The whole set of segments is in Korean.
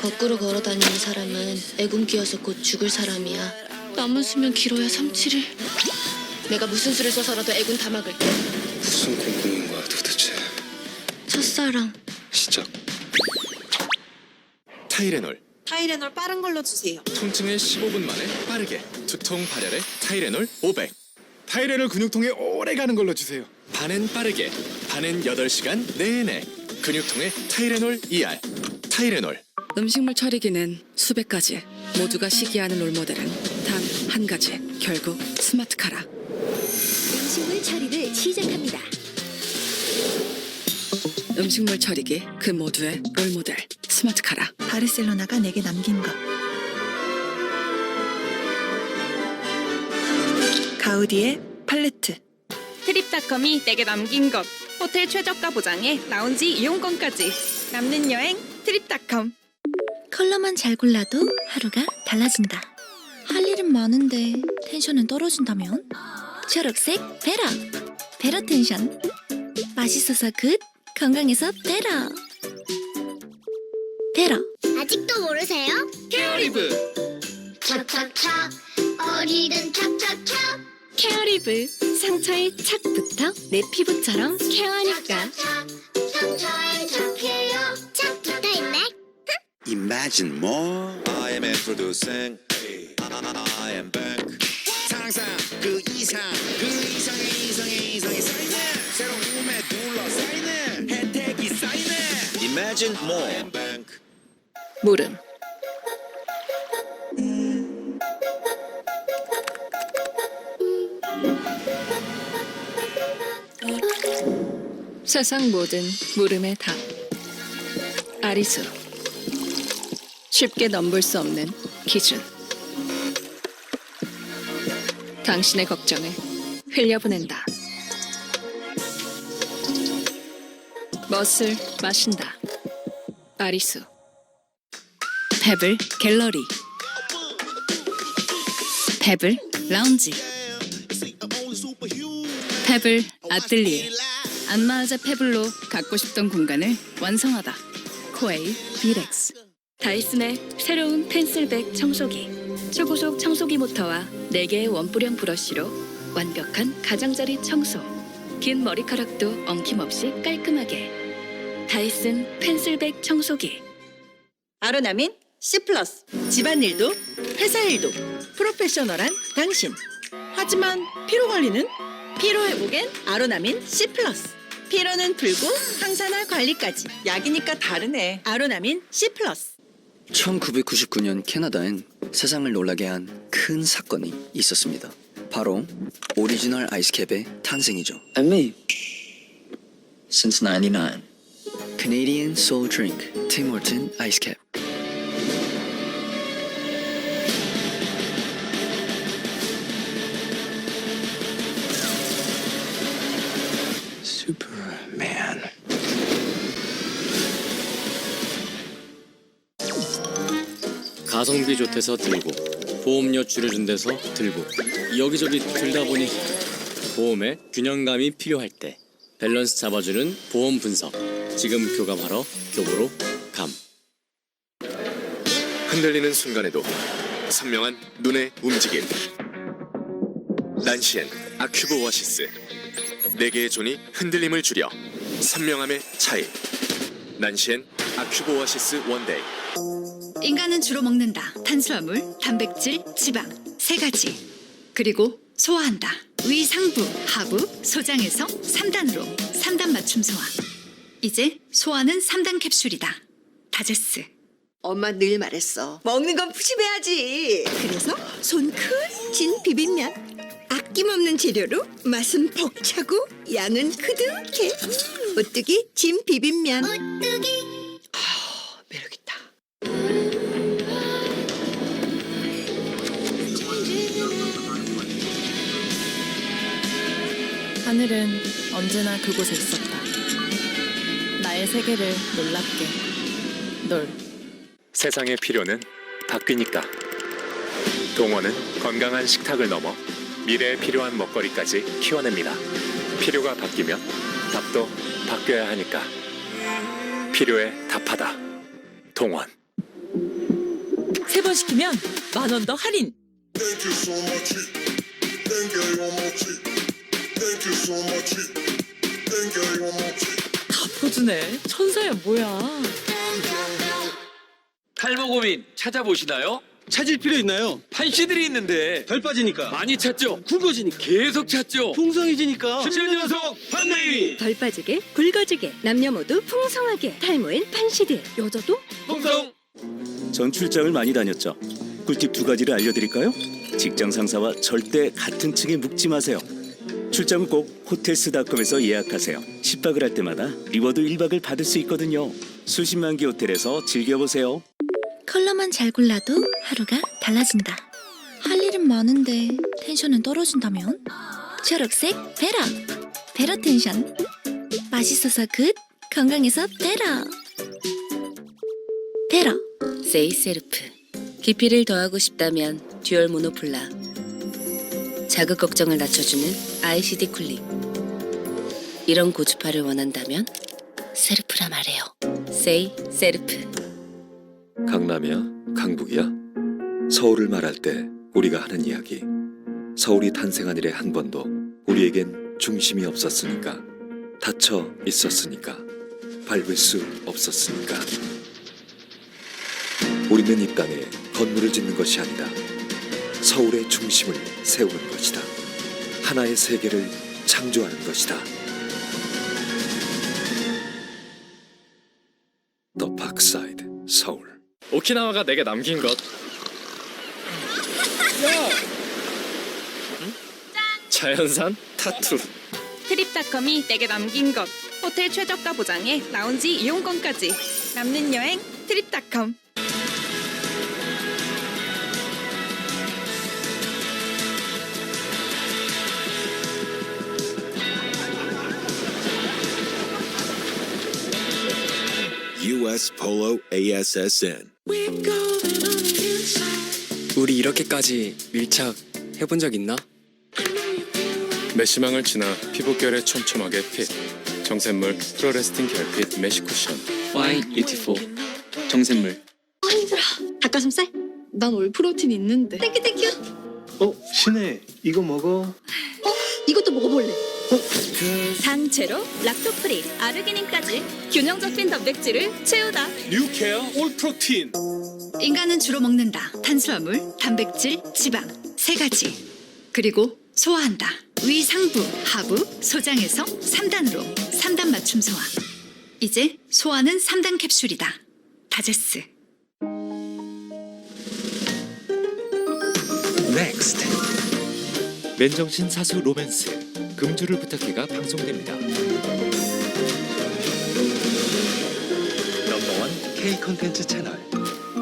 거꾸로 걸어 다니는 사람은 애군 끼어서 곧 죽을 사람이야. 남은 수명 길어야 3, 7일. 내가 무슨 수를 써서라도 애군 다 막을게. 무슨 콩콩인 거야 도대체 첫사랑. 시작 타이레놀 타이레놀 빠른 걸로 주세요. 통증을 15분 만에 빠르게 두통 발열에 타이레놀 500 타이레놀 근육통에 오래 가는 걸로 주세요 반은 빠르게 반은 8시간 내내 근육통에 타이레놀 ER 타이레놀 음식물 처리기는 수백 가지. 모두가 시기하는 롤모델은 단 한 가지. 결국 스마트 카라. 음식물 처리를 시작합니다. 음식물 처리기 그 모두의 롤모델 스마트 카라. 바르셀로나가 내게 남긴 것. 가우디의 팔레트. 트립닷컴이 내게 남긴 것 호텔 최저가 보장에 라운지 이용권까지 남는 여행 트립닷컴 컬러만 잘 골라도 하루가 달라진다. 할 일은 많은데 텐션은 떨어진다면? 초록색 베러. 베러 텐션. 맛있어서 굿, 건강해서 베러. 베러. 아직도 모르세요? 케어리브 찹찹찹 어리든 찹찹찹 케어리브. 상처의 착부터 내 피부처럼 케어하니까. 찹찹찹 상처에 착해요 Imagine more. I am introducing. I am back. 상상 그 이상 그 이상의 이상의 이상의 쌓이네. 새로움에 둘러싸이네. 혜택이 쌓이네. Imagine more. I am back. 물음. 세상 모든 물음의 답. 아리수. 쉽게 넘볼 수 없는 기준. 당신의 걱정을 흘려보낸다. 멋을 마신다. 아리수. 페블 갤러리. 페블 라운지. 페블 아틀리에. 안마의자 페블로 갖고 싶던 공간을 완성하다. 코에이 비렉스. 다이슨의 새로운 펜슬백 청소기. 초고속 청소기 모터와 4개의 원뿔형 브러쉬로 완벽한 가장자리 청소. 긴 머리카락도 엉킴없이 깔끔하게. 다이슨 펜슬백 청소기. 아로나민 C 플러스. 집안일도 회사일도 프로페셔널한 당신. 하지만 피로 관리는 피로 회복엔 아로나민 C 플러스. 피로는 풀고 항산화 관리까지 약이니까 다르네. 아로나민 C 플러스. 1999년 캐나다엔 세상을 놀라게 한 큰 사건이 있었습니다. 바로 오리지널 아이스캡의 탄생이죠. And me. Since 99. Canadian Soul Drink Tim Horton 아이 가성비 좋대서 들고 보험료 줄여준 데서 들고 여기저기 들다 보니 보험에 균형감이 필요할 때 밸런스 잡아주는 보험 분석. 지금 교감하러 교보로 감. 흔들리는 순간에도 선명한 눈의 움직임. 난시엔 아큐브 오아시스. 4개의 존이 흔들림을 줄여 선명함의 차이. 난시엔 아큐브 오아시스 원데이 인간은 주로 먹는다. 탄수화물, 단백질, 지방 세 가지. 그리고 소화한다. 위, 상부, 하부, 소장에서 3단으로 3단 맞춤 소화. 이제 소화는 3단 캡슐이다. 다제스. 엄마 늘 말했어. 먹는 건 푸짐해야지. 그래서 손 큰 진 비빔면. 아낌없는 재료로 맛은 벅차고 양은 그득해. 오뚜기 진 비빔면. 오뚜기 하늘은 언제나 그곳에 있었다. 나의 세계를 놀랍게 널 세상의 필요는 바뀌니까. 동원은 건강한 식탁을 넘어 미래에 필요한 먹거리까지 키워냅니다. 필요가 바뀌면 답도 바뀌어야 하니까. 필요에 답하다. 동원. 세 번 시키면 만 원 더 할인. 다 퍼주네. 천사야 뭐야. 탈모 고민 찾아보시나요? 찾을 필요 있나요? 판시들이 있는데 덜 빠지니까. 많이 찾죠? 굵어지니까. 계속 찾죠? 풍성해지니까. 10년속 판매위 덜 빠지게 굵어지게 남녀 모두 풍성하게 탈모엔 판시드 여자도 풍성 전 출장을 많이 다녔죠. 꿀팁 두 가지를 알려드릴까요? 직장 상사와 절대 같은 층에 묵지 마세요. 출장은 꼭 호텔스닷컴에서 예약하세요. 10박을 할 때마다 리워드 1박을 받을 수 있거든요. 수십만 개 호텔에서 즐겨보세요. 컬러만 잘 골라도 하루가 달라진다. 할 일은 많은데 텐션은 떨어진다면? 초록색 베라. 베라 텐션. 맛있어서 굿, 건강해서 베라. 베라. 세이세르프. 깊이를 더하고 싶다면 듀얼 모노폴라. 자극 걱정을 낮춰주는 ICD 쿨링. 이런 고주파를 원한다면 세르프라 말해요. 세이 세르프. 강남이야? 강북이야? 서울을 말할 때 우리가 하는 이야기. 서울이 탄생한 이래 한 번도 우리에겐 중심이 없었으니까. 닫혀 있었으니까. 밟을 수 없었으니까. 우리는 이 땅에 건물을 짓는 것이 아니라 서울의 중심을 세우는 것이다. 하나의 세계를 창조하는 것이다. The Parkside, 서울. 오키나와가 내게 남긴 것. 자연산? 타투. 트립닷컴이 내게 남긴 것. 호텔 최저가 보장에 라운지 이용권까지. 남는 여행 트립닷컴 US Polo ASSN. 우리 이렇게까지 밀착 해본 적 있나? 메시망을 지나 피부결에 촘촘하게 핏 정샘물 프로레스틴 결핍 메시 쿠션 Fine, beautiful. 정샘물. 닭가슴살? 난 올 프로틴 있는데. 땡큐 땡큐. 어, 신혜, 이거 먹어. 이것도 먹어볼래. 상체로 락토프리, 아르기닌까지 균형 잡힌 단백질을 채우다. 뉴케어 올 프로틴 인간은 주로 먹는다. 탄수화물, 단백질, 지방 세 가지. 그리고 소화한다. 위, 상부, 하부, 소장에서 3단으로 3단 맞춤 소화. 이제 소화는 3단 캡슐이다. 다제스. 넥스트 맨정신 사수 로맨스 금주를 부탁해가 방송됩니다. 넘버원 K 컨텐츠 채널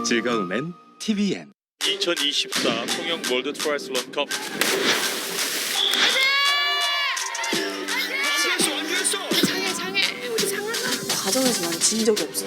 즐거움엔 TVN 2024 통영 월드 트라이슬론 컵. 과정에서 난 진 적이 없어.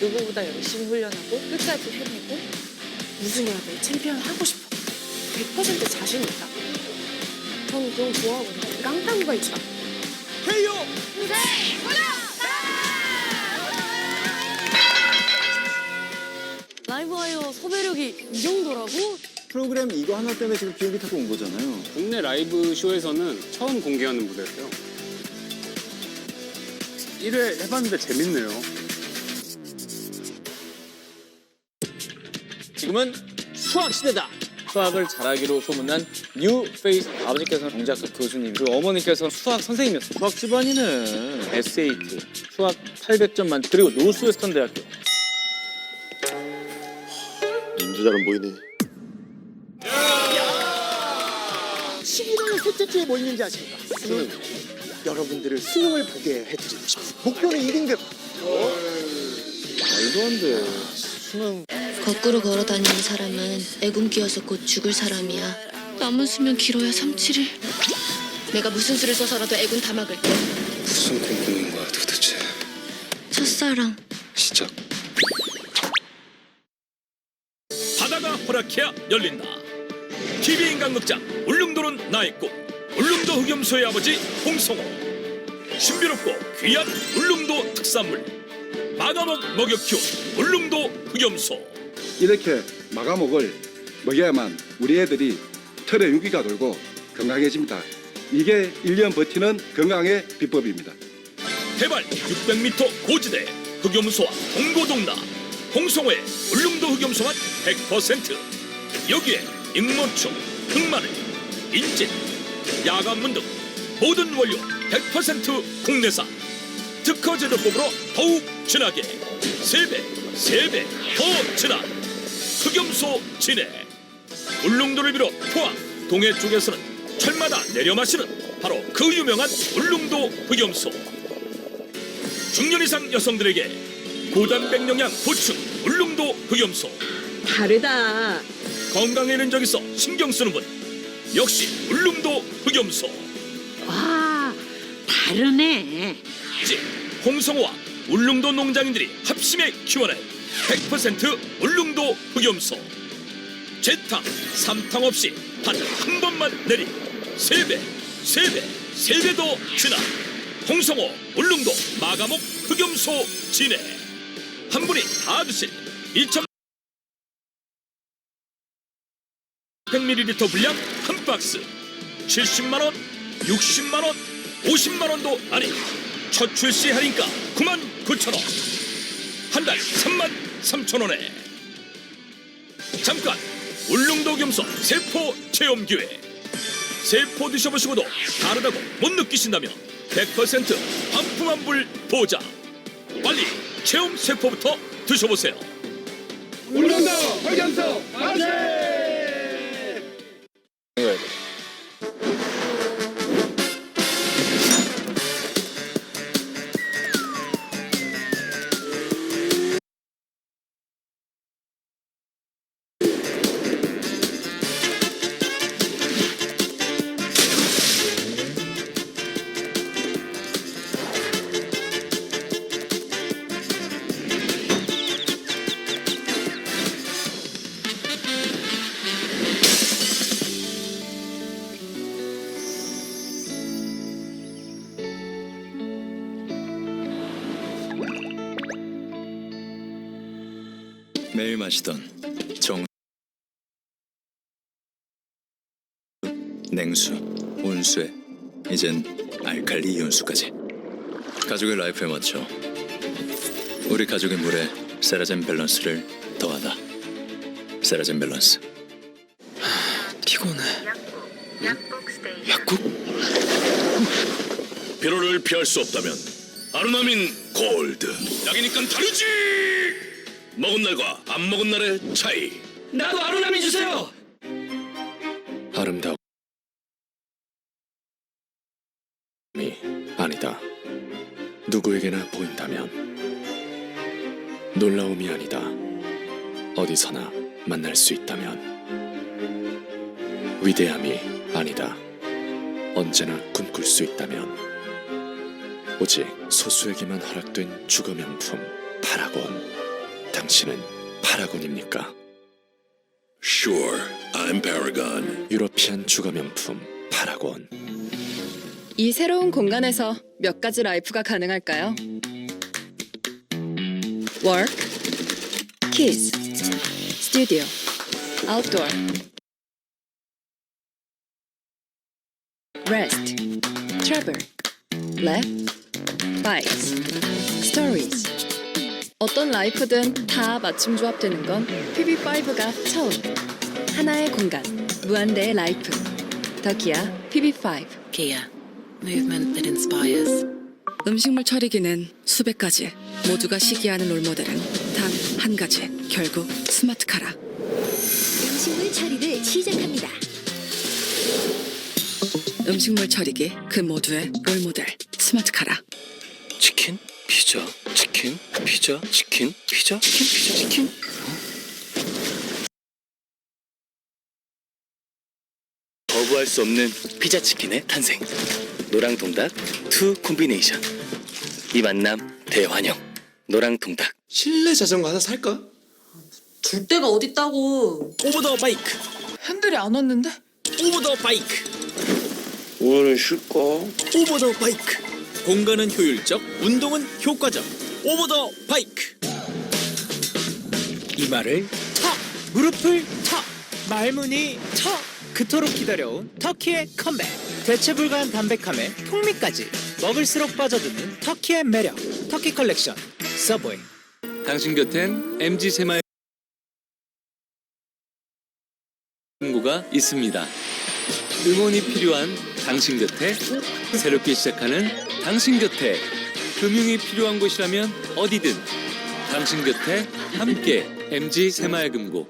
누구보다 열심히 훈련하고 끝까지 해내고 우승해야 돼 챔피언 하고 싶어 100% 자신 있다 저는 그런 거 좋아하거든요 깡깡구가 있다 라이브와이어 섭외력이 이 정도라고? 프로그램 이거 하나 때문에 지금 비행기 타고 온 거잖아요. 국내 라이브 쇼에서는 처음 공개하는 무대였어요. 1회 해봤는데 재밌네요. 지금은 수학 시대다. 수학을 잘하기로 소문난 뉴 페이스 아버지께서는 정작가 교수님 그리고 어머니께서는 수학 선생님이었어요. 수학 집안이네. SAT 수학 800점 만 그리고 노스웨스턴 대학교 인도 잘안 보이네. 11월 셋째 주에 뭐 있는지 아십니까? 수능. 여러분들을 수능을 보게 해드리고 싶습니다. 목표는 1등급. 말도 안 돼. 수능. 거꾸로 걸어 다니는 사람은 애군 끼어서 곧 죽을 사람이야. 남은 수명 길어야 3, 7일. 내가 무슨 수를 써서라도 애군 다 막을게. 무슨 공부인 거야 도대체? 첫사랑. 시작. 바다가 허락해야 열린다. TV 인간극장 울릉도는 나의 꿈. 울릉도 흑염소의 아버지 홍성호. 신비롭고 귀한 울릉도 특산물. 마가목 먹여 키운 울릉도 흑염소. 이렇게 마감옥을 먹여야만 우리 애들이 털에 유기가 돌고 건강해집니다. 이게 1년 버티는 건강의 비법입니다. 해발 600m 고지대 흑염소와 동고동락 홍성호의 울릉도 흑염소만 100% 여기에 익모충, 흑마늘, 인질, 야간문 등 모든 원료 100% 국내산 특허 제조법으로 더욱 진하게 3배, 3배 더 진한 흑염소 진해. 울릉도를 비롯 포항, 동해 쪽에서는 철마다 내려 마시는 바로 그 유명한 울릉도 흑염소. 중년 이상 여성들에게 고단백 영양 보충 울릉도 흑염소. 다르다. 건강에는 저기서 신경 쓰는 분 역시 울릉도 흑염소. 와, 다르네. 즉 홍성호와 울릉도 농장인들이 합심해 키워낸 100% 울릉도 흑염소. 재탕, 삼탕 없이 단 한 번만 내린 세배 세배 세 배더 진한 홍성호 울릉도 마가목 흑염소 진해. 한 분이 다 드실 2천 100ml 분량 한 박스. 70만 원, 60만 원, 50만 원도 아니 첫 출시 할인가 9만 9천 원. 한 달 3만 3천 원에. 잠깐 울릉도 겸소 세포 체험 기회. 세포 드셔보시고도 다르다고 못 느끼신다면 100% 반품 환불 보장. 빨리 체험 세포부터 드셔보세요. 울릉도 흑염소 만세! 마시던 정 냉수, 온수에 이젠 알칼리 이온수까지. 가족의 라이프에 맞춰 우리 가족의 물에 세라젠 밸런스를 더하다. 세라젠 밸런스. 피곤해. 피로를 피할 수 없다면 아르나민 골드. 약이니까 다르지 먹은 날과 안 먹은 날의 차이 나도 아로나미 주세요. 아름다움이 아니다. 누구에게나 보인다면 놀라움이 아니다. 어디서나 만날 수 있다면 위대함이 아니다. 언제나 꿈꿀 수 있다면 오직 소수에게만 허락된 주거 명품 파라곤. 당신은 파라곤입니까? Sure, I'm Paragon 유러피안 주거 명품 파라곤. 이 새로운 공간에서 몇 가지 라이프가 가능할까요? Work, Kids, Studio, Outdoor, Rest, Travel, Laugh, Bikes, Stories. 어떤 라이프든 다 맞춤 조합되는 건 PB5가 처음. 하나의 공간, 무한대의 라이프. 더 기아 PB5. Kia, movement that inspires. 음식물 처리기는 수백 가지. 모두가 시기하는 롤모델은 단 한 가지. 결국 스마트카라. 음식물 처리를 시작합니다. 음식물 처리기 그 모두의 롤모델 스마트 카라. 치킨, 피자, 치킨, 피자, 치킨, 피자, 치킨, 피자, 치킨. 거부할 수 없는 피자 치킨의 탄생. 노랑통닭 투 콤비네이션. 이 만남 대환영. 노랑통닭. 실내 자전거 하나 살까? 둘 데가 어딨다고. 오버 더 바이크 핸들이 안 왔는데? 오버 더 바이크 오늘 쉴까? 오버 더 바이크 공간은 효율적 운동은 효과적. 오버 더 바이크. 이마를 턱 무릎을 턱 말문이 턱 그토록 기다려온 터키의 컴백. 대체 불가한 담백함에 풍미까지 먹을수록 빠져드는 터키의 매력. 터키 컬렉션 서브웨이. 당신 곁엔 MG 새마을 금고가 있습니다. 응원이 필요한 당신 곁에 새롭게 시작하는 당신 곁에 금융이 필요한 곳이라면 어디든 당신 곁에 함께 MG 새마을금고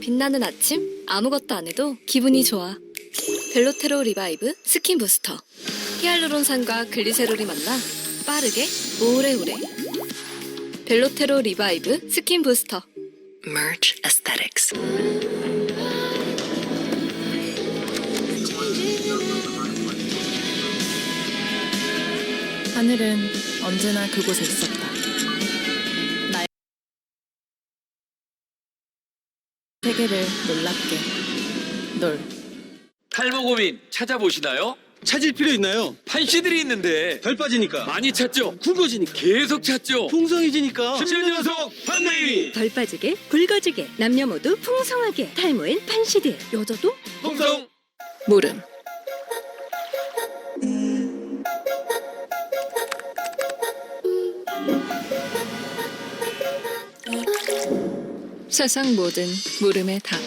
빛나는 아침 아무것도 안 해도 기분이 좋아. 벨로테로 리바이브 스킨 부스터. 히알루론산과 글리세롤이 만나 빠르게 오래오래. 벨로테로 리바이브 스킨 부스터. Merge Aesthetics. 하늘은 언제나 그곳에 있었다. 나의 세계를 놀랍게. 널. 탈모 고민 찾아보시나요? 찾을 필요 있나요? 판시들이 있는데 덜 빠지니까 많이 찾죠? 굵어지니까 계속 찾죠? 풍성해지니까 10년 연속 판매위 덜 빠지게 굵어지게 남녀 모두 풍성하게 탈모엔 판시드 여자도 풍성 물음. 세상 모든 물음의 답.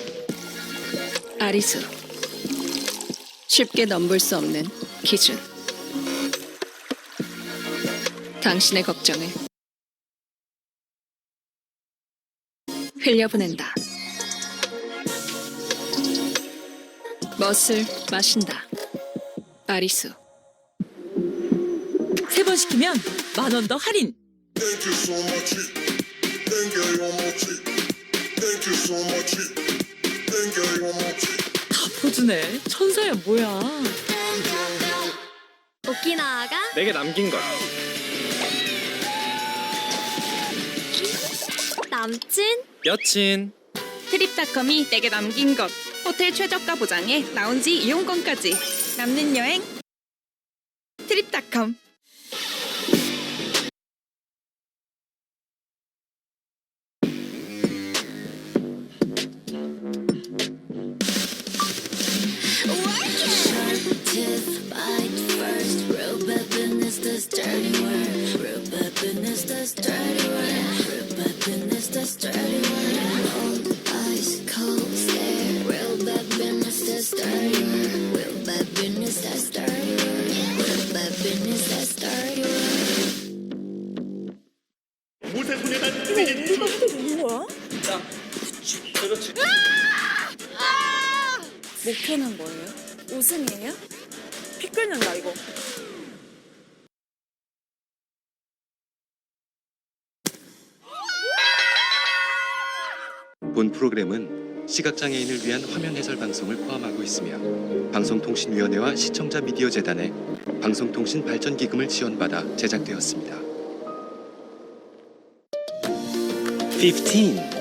아리수. 쉽게 넘볼 수 없는 기준. 당신의 걱정을 흘려보낸다. 멋을 마신다. 아리수. 세 번 시키면 만 원 더 할인. 다 포즈네. 천사야 뭐야. 오키나와가 내게 남긴 것. 남친 여친. 트립닷컴이 내게 남긴 것. 호텔 최저가 보장에 라운지 이용권까지. 남는 여행. 트립닷컴. 목표는 뭐예요? 우승이에요? 피 끓는다 이거. 본 프로그램은 시각장애인을 위한 화면 해설 방송을 포함하고 있으며 방송통신위원회와 시청자 미디어 재단의 방송통신 발전 기금을 지원받아 제작되었습니다. 15.